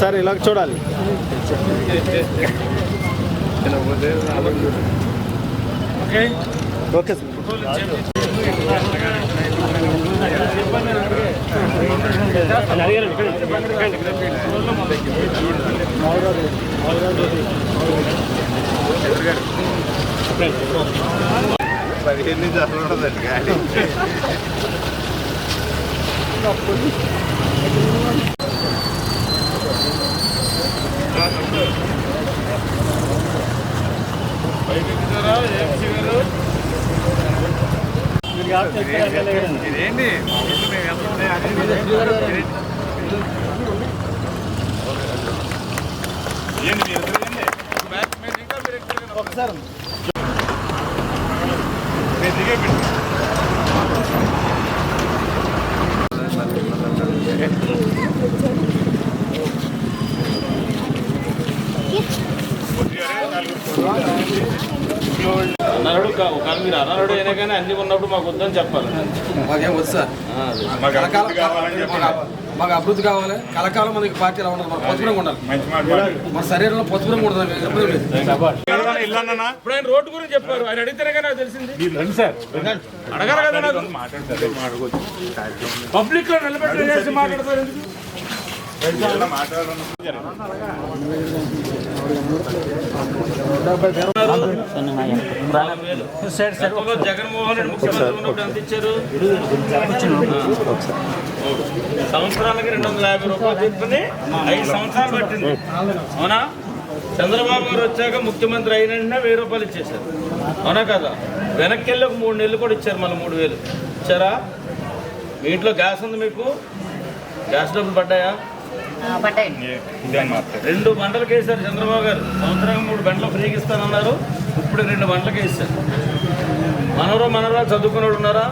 Sir ఇలా చూడాలి. Okay sir. పదిహేను నుంచి అసలు ఉండదండి గాడి ఇదేంటి ఒకసారి అన్నాడు ఒకవేళ మీరు అన్నాడు అయినా కానీ అన్ని ఉన్నప్పుడు మాకు వద్దని చెప్పాలి. మాకేం వద్దు సార్. మాకు అభివృద్ధి మాకు- మాకు కావాలి. కలకాలం మనకి పార్టీ ఎలా ఉండాలి. మన పసుపురంగా ఉండాలి. మన శరీరంలో పసుపురంగా ఉండదు ఎప్పుడూ? ఇప్పుడు ఆయన రోడ్డు గురించి చెప్పారు. ఆయన అడిగితేనే కానీ నాకు తెలిసింది అడగాలి కదా పబ్లిక్లో నిలబెట్టి మాట్లాడతారు ఎందుకు? ఏదైనా మాట్లాడడం నాలుగు వేలు. గతంలో జగన్మోహన్ రెడ్డి ముఖ్యమంత్రి ఉన్నప్పుడు ఎంత ఇచ్చారు సంవత్సరాలకి రెండు వందల యాభై రూపాయలు తీసుకుని ఐదు సంవత్సరాలు పట్టింది అవునా? చంద్రబాబు గారు వచ్చాక ముఖ్యమంత్రి అయిన వెంటనే వెయ్యి రూపాయలు ఇచ్చేశారు అవునా కదా వెనక్కి వెళ్ళి ఒక మూడు నెలలు కూడా ఇచ్చారు మళ్ళీ మూడు వేలు ఇచ్చారా మీ ఇంట్లో గ్యాస్ ఉంది మీకు గ్యాస్ డబ్బులు పడ్డాయా రెండు గంటలకు వేశారు చంద్రబాబు గారు. సంవత్సరానికి మూడు గంటలు ఫ్రీగా ఇస్తానన్నారు ఇప్పుడు రెండు బండ్లకు వేశారు మనవరు మనవరా చదువుకున్నాడు ఉన్నారా?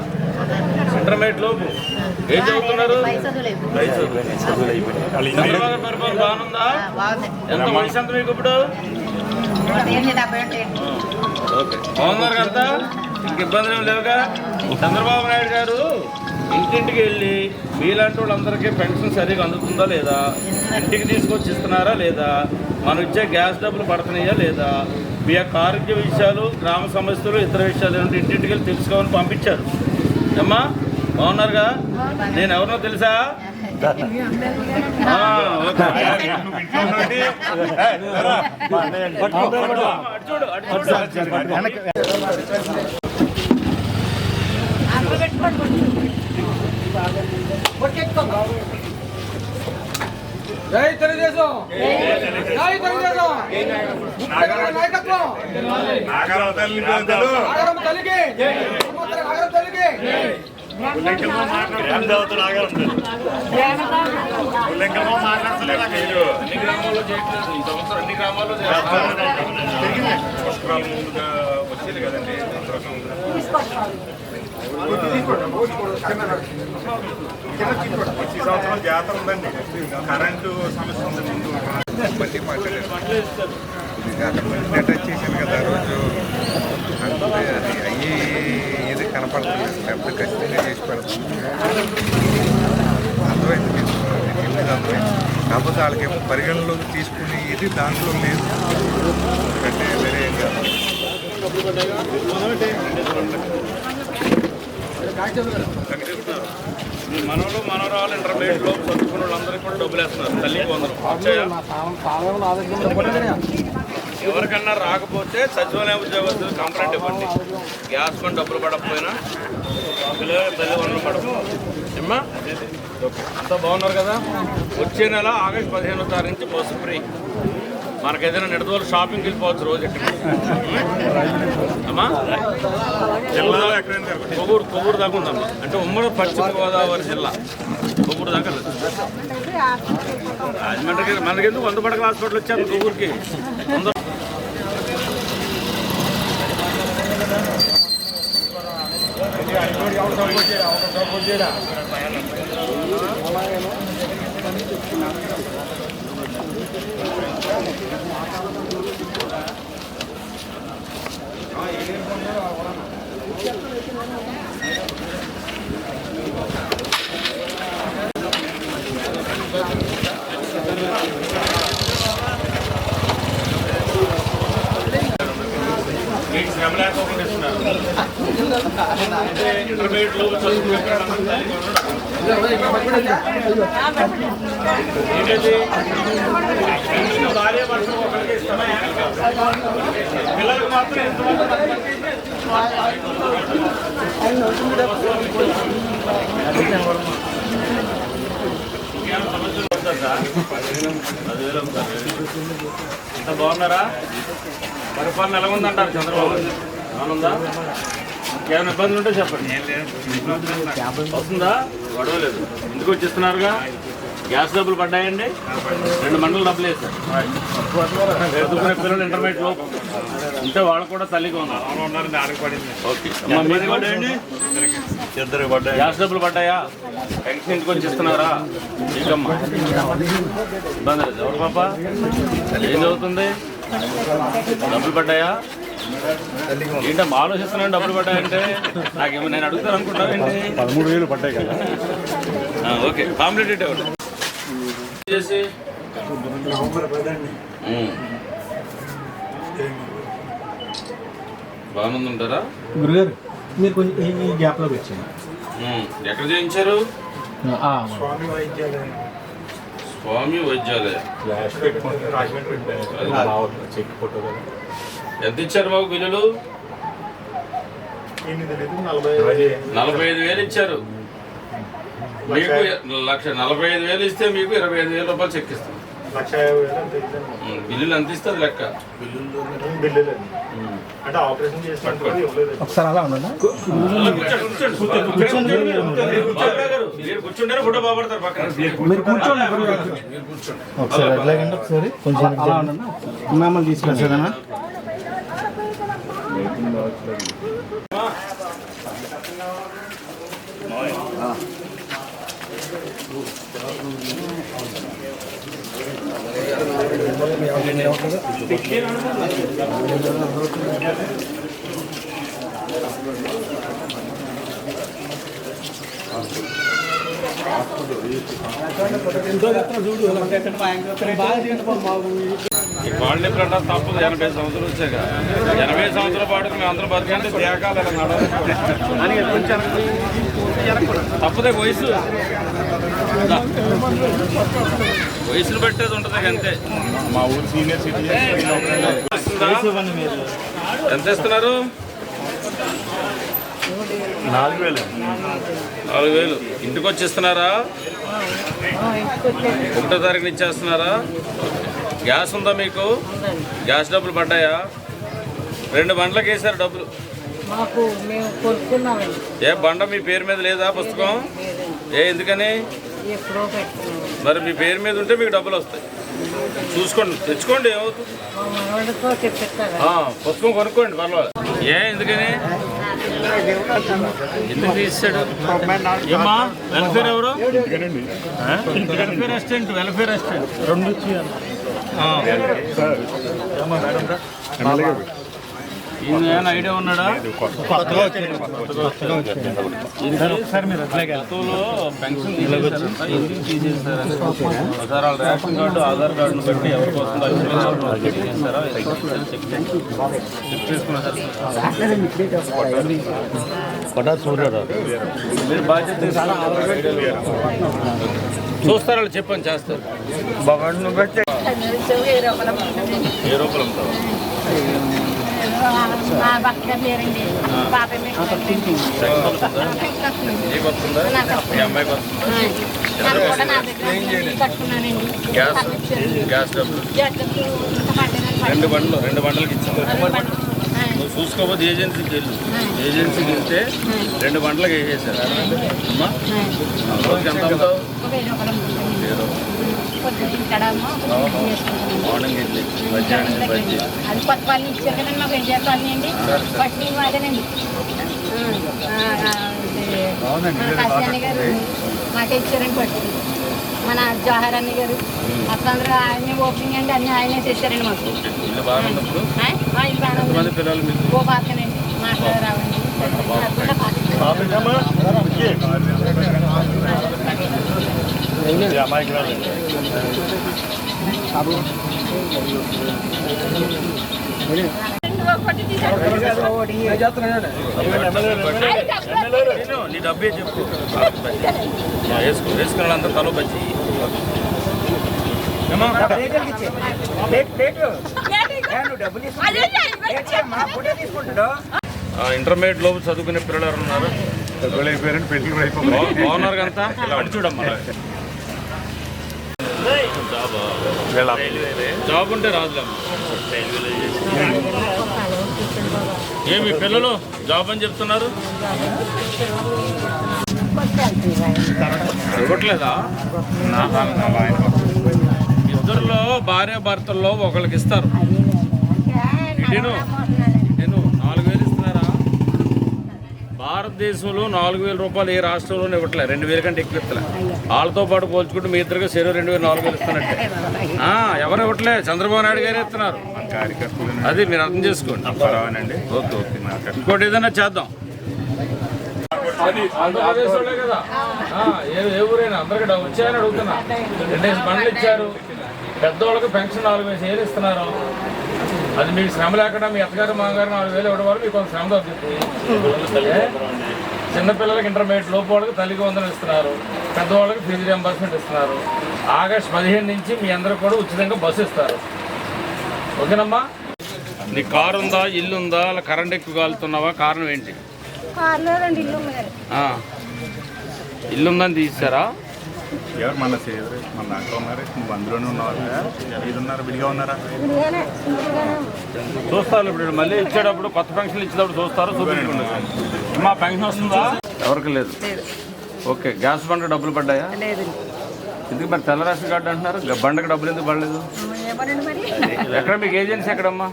ఇంటర్మీడియట్ లోపు. ఏం చదువుతున్నారు? చంద్రబాబు పరిపాలన బాగుందా? ఎంత మనిషి అంత మీకు ఇప్పుడు? బాగున్నారు కదా? ఇంక ఇబ్బందులు లేవుగా? చంద్రబాబు నాయుడు గారు ఇంటింటికి వెళ్ళి మీలాంటి వాళ్ళందరికీ పెన్షన్ సరిగా అందుతుందా లేదా? ఇంటికి తీసుకొచ్చి ఇస్తున్నారా లేదా? మనం ఇచ్చే గ్యాస్ డబ్బులు పడుతున్నాయా లేదా? మీ యొక్క ఆరోగ్య విషయాలు గ్రామ సమస్యలు ఇతర విషయాలు ఏంటంటే ఇంటింటికి వెళ్ళి తెలుసుకోమని పంపించారు. అమ్మా బాగున్నారుగా? నేను ఎవరినో తెలుసా? చూడు అటు చూడు జై తెలుగుదేశం జై తెలుగుదేశం నాయకత్వం నాగారం తల్లి. నాగరమ్మ తల్లికి నాగరమ్మ తల్లికి. ఏం సంవత్సరం కదండి వచ్చే సంవత్సరం జాతర ఉందండి కరెంటు సమస్య ఉంది ముందు బట్టి మాట్లాడారు అటాచ్ చేశాను కదా రోజు అయ్యి కనపడుతుంది పెద్ద ఖచ్చితంగా చేసి పెడతాం అర్థమైంది చెప్పేది అర్థమైంది కాకపోతే వాళ్ళకేమో పరిగణలోకి తీసుకుని ఇది దాంట్లో లేదు. ఎందుకంటే వేరే ఏం కాదు. మనవలు మనవరాలు ఇంటర్మీడియట్లో చదువుకున్న వాళ్ళందరికీ కూడా డబ్బులు వేస్తున్నారు తల్లికి వందలు? ఎవరికన్నా రాకపోతే సచివాలయ ఉద్యోగస్తులు కంప్లైంట్ ఇవ్వండి. గ్యాస్ కొని డబ్బులు పడకపోయినా పిల్లలు తల్లి వందలు పడవు. అంతా బాగున్నారు కదా? వచ్చే నెల ఆగస్టు పదిహేనో తారీఖు నుంచి బస్సు ఫ్రీ. మనకి ఏదైనా నిడదవోలు షాపింగ్కి వెళ్ళిపోవచ్చు రోజు ఇక్కడ అమ్మా? జిల్లాలో కొవ్వూరు కొవ్వూరు దాకా ఉందమ్మా. అంటే ఉమ్మడి పశ్చిమ గోదావరి జిల్లా. కొవ్వూరు దాకా లేదు. రాజమండ్రికి మనకెందుకు వంద పడకల హాస్పిటల్ వచ్చారు కొవ్వూరుకి? వంద మీకు శ్రమ లేకోకుండా ఇస్తున్నారు అంటే ఇంటర్మీడియట్లో చదువుకునే భార్య భర్తలు ఒకరికి ఇస్తామా? పిల్లలకు మాత్రం ఇంత బాగున్నారా పరిపాలన ఎలా ఉందంటారు చంద్రబాబు ఏమనుందా ఏమైనా ఇబ్బందులు ఉంటే చెప్పండి. వస్తుందా? గొడవ లేదు ఎందుకు వచ్చిస్తున్నారుగా? గ్యాస్ డబ్బులు పడ్డాయండి? రెండు మండలు డబ్బులు వేస్తారు చదువుకునే పిల్లలు ఇంటర్మీడియట్లో ఉంటే వాళ్ళు కూడా తల్లిగా ఉన్నారు. గ్యాస్ డబ్బులు పడ్డాయా? పెన్షన్ ఇంటికి వచ్చి ఇస్తున్నారా మీకమ్మా ఇబ్బంది లేదు. ఎవరు పాప? ఏం చదువుతుంది? డబ్బులు పడ్డాయా? ఏంటమ్మా ఆలోచిస్తున్నాను డబ్బులు పడ్డాయంటే? నాకేమో నేను అడుగుతాను అనుకుంటానండి పదమూడు వేలు పడ్డాయి కదా. ఓకే. కాంప్లీట్ ఒకటి చేసి. ఉంటారా గురుగారు మీరు కొంచెం ఈ- గ్యాప్లోకి వచ్చాను. ఎక్కడ చేయించారు? స్వామి వైద్యాలయ. చెక్ ఫోటో కదా. ఎంత ఇచ్చారు మాకు బిల్లులు? నలభై ఐదు వేలు ఇచ్చారు. మీకు లక్ష నలభై ఐదు వేలు ఇస్తే మీకు ఇరవై ఐదు వేల రూపాయలు చెక్ ఇస్తాం. బిల్లులు ఎంత ఇస్తుంది లెక్క? ఒకసారి అలా ఉండండి. కూర్చోండి, కూర్చోండి, కూర్చోండి, కూర్చోండి. బాబు గారు, మీరు కూర్చుంటారా ఫోటో బాగుపడతారు పక్కన మీరు కూర్చోండి ఒకసారి ఎట్లాగండి ఒకసారి కొంచెం అలా ఉండండి. మిమ్మల్ని తీసుకొచ్చేదనా ఈ కాలనీ ప్రకటన తప్పదు ఎనభై సంవత్సరాలు వచ్చాక ఎనభై సంవత్సరాల పాటు మేము అందరూ బతికంటే నడవాలి తప్పదే వయసు. వయసును బట్టేది ఉంటుంది అంతే. మా ఊరు సీనియర్ సిటిజన్ ఎంత ఇస్తున్నారు? నాలుగు వేలు. నాలుగు వేలు. ఇంటికి వచ్చి ఇస్తున్నారా ఒకటో తారీఖున ఇచ్చేస్తున్నారా? గ్యాస్ ఉందా మీకు? గ్యాస్ డబ్బులు పడ్డాయా? రెండు బండ్లకు వేసారు డబ్బులు ఏ బండ మీ పేరు మీద లేదా పుస్తకం? ఏ ఎందుకని? మరి మీ పేరు మీద ఉంటే మీకు డబ్బులు వస్తాయి. చూసుకోండి తెచ్చుకోండి ఏమవుతుంది? పుస్తకం కొనుక్కోండి పర్వాలేదు. ఏ ఎందుకని? ఎందుకు తీసాడు ఏమ్మా వెల్ఫేర్ ఎవరు? ఆ? వెల్ఫేర్ అసిస్టెంట్ వెల్ఫేర్ అసిస్టెంట్ రెండు ఈయన ఏమైనా ఐడియా ఉన్నాడా ఒకసారి మీరు గతంలో పెన్షన్ తీసేసారు ఒకసారి వాళ్ళ రేషన్ కార్డు ఆధార్ కార్డును బట్టి ఎవరికి వస్తుందో అది చెక్ చేసుకున్నా సార్ మీరు బాధ్యత చూస్తారా చూస్తారు వాళ్ళు చెప్పని చేస్తారు ఏ లేరండి గ్యాస్ డబ్బులు రెండు బండ్లు రెండు బండ్లకి ఇచ్చాం నువ్వు చూసుకోకపోతే ఏజెన్సీకి వెళ్ళు ఏజెన్సీకి వెళ్తే రెండు బండ్లకి వేసేసారు అమ్మా రోజుకి ఎంత అమ్ముతావు దగ్గరండి. అది కొత్త వాళ్ళు ఇచ్చారు కదండి మాకు ఎన్టీఆర్ కాలనీ అండి. ఇది మన కాశీ గారు మాకే ఇచ్చారండి ఫస్ట్ మన జవహర్ అన్న గారు. అట్లా అందరూ ఆయనే ఓపెనింగ్ అండి అన్ని ఆయనే చేశారండి మాకు. ఇల్లు బాగానే ఓ పాపనండి మాట్లాడరావండి పాప నీ డబ్బే చెప్పు వేసుకో తలో? ఆ, ఇంటర్మీడియట్ లోపు చదువుకునే పిల్లలు ఎవరు ఉన్నారు? అయిపోయింది. బా- బాగున్నారు అంతా అటు చూడమ్మా. జాబా జాబ్ ఉంటే రాదులేమ్మా ఏమి పిల్లలు జాబ్ అని చెప్తున్నారు? ఇవ్వట్లేదా? ఇద్దరులో భార్య భర్తల్లో ఒకళ్ళకి ఇస్తారు. నేను నాలుగు వేలు ఇస్తున్నారా భారతదేశంలో నాలుగు వేల రూపాయలు ఏ రాష్ట్రంలోనే ఇవ్వట్లే. రెండు వేల కంటే ఎక్కువ ఇస్తలే. వాళ్ళతో పాటు పోల్చుకుంటే మీ ఇద్దరుగా చెరువు రెండు వేలు నాలుగు వేలు ఇస్తున్నట్టే. ఆ, ఎవరు ఇవ్వట్లే? చంద్రబాబు నాయుడు గారే ఇస్తున్నారు. అది మీరు అర్థం చేసుకోండి. పర్వానండి ఓకే ఓకే. ఇంకోటి ఏదైనా చేద్దాం. అది ఆంధ్రప్రదేశ్ వాళ్ళే కదా? ఆ, ఏ ఏ ఊరైనా అందరికి వచ్చాయని అడుగుతున్నా. రెండేసి బండ్లు ఇచ్చారు. పెద్దవాళ్ళకి పెన్షన్ నాలుగు వేలు ఏళ్ళు ఇస్తున్నారు. అది మీకు శ్రమ లేకుండా మీ అత్తగారు మామగారు నాలుగు వేలు ఇవ్వడం వల్ల మీకు కొంత శ్రమ తగ్గుతుంది? చిన్నపిల్లలకి ఇంటర్మీడియట్ లోపు వాళ్ళకి తల్లికి వందనం ఇస్తున్నారు. పెద్దవాళ్ళకి ఫీజు రియంబర్స్మెంట్ ఇస్తున్నారు. ఆగస్ట్ పదిహేను నుంచి మీ అందరికి కూడా ఉచితంగా బస్సు ఇస్తారు. ఓకేనమ్మా? నీ కారు ఉందా ఇల్లు ఉందా అలా కరెంట్ ఎక్కువ కాలుతున్నావా? కారణం ఏంటి? ఇల్లు ఉంది గారు ఆ. ఇల్లు ఉందని తీసారా ఎవరు మన సేదరు మన దాంట్లో ఉన్నారు. నువ్వు అందులోనే ఉన్నావు? మీరు ఉన్నారు విడిగా ఉన్నారా? చూస్తారు ఇప్పుడు మళ్ళీ ఇచ్చేటప్పుడు కొత్త పెన్షన్ ఇచ్చేటప్పుడు చూస్తారు చూపించుకోండి మా పెన్షన్ వస్తుందా? ఎవరికి లేదు. ఓకే గ్యాస్ బండ డబ్బులు పడ్డాయా? ఎందుకు మరి తెల్ల రేషన్ కార్డు అంటున్నారు? బండకి డబ్బులు ఎందుకు పడలేదు? ఎక్కడ మీకు ఏజెన్సీ ఎక్కడమ్మా?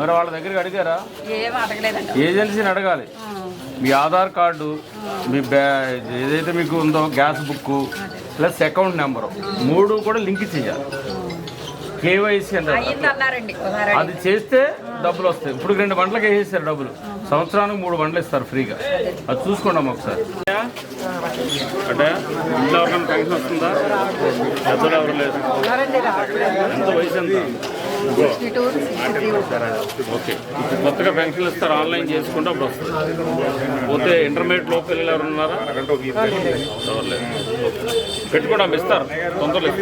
మరి వాళ్ళ దగ్గరికి అడిగారా? ఏజెన్సీని అడగాలి. మీ ఆధార్ కార్డు మీ బ్యా ఏదైతే మీకు ఉందో gas book plus account number మూడు కూడా లింక్ చేయాలి. కేవైసీ అంటారు. అది చేస్తే డబ్బులు వస్తాయి. ఇప్పుడు రెండు బండ్లకి వేసేసారు డబ్బులు. సంవత్సరానికి మూడు వండలు ఇస్తారు ఫ్రీగా. అది చూసుకోండి అమ్మ ఒకసారి. అంటే ఇంట్లో ఎవరికైనా పెన్షన్ వస్తుందా? పెద్దలు ఎవరు లేదు ఎంత వయసు ఎంత? ఓకే. కొత్తగా పెన్షన్లు ఇస్తారు ఆన్లైన్ చేసుకుంటే అప్పుడు వస్తుంది. పోతే ఇంటర్మీడియట్లో పిల్లలు ఎవరు ఉన్నారా ఎవరు లేదు పెట్టుకోవడం ఇస్తారు. తొందరలో